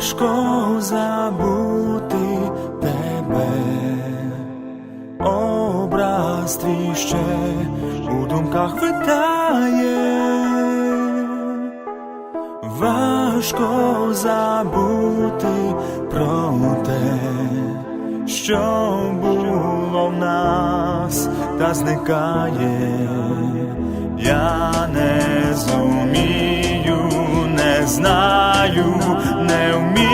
важко забути тебе, образ твій ще у думках витає, важко забути про те, що було в нас та зникає. Я не зумію, не знаю, не вмію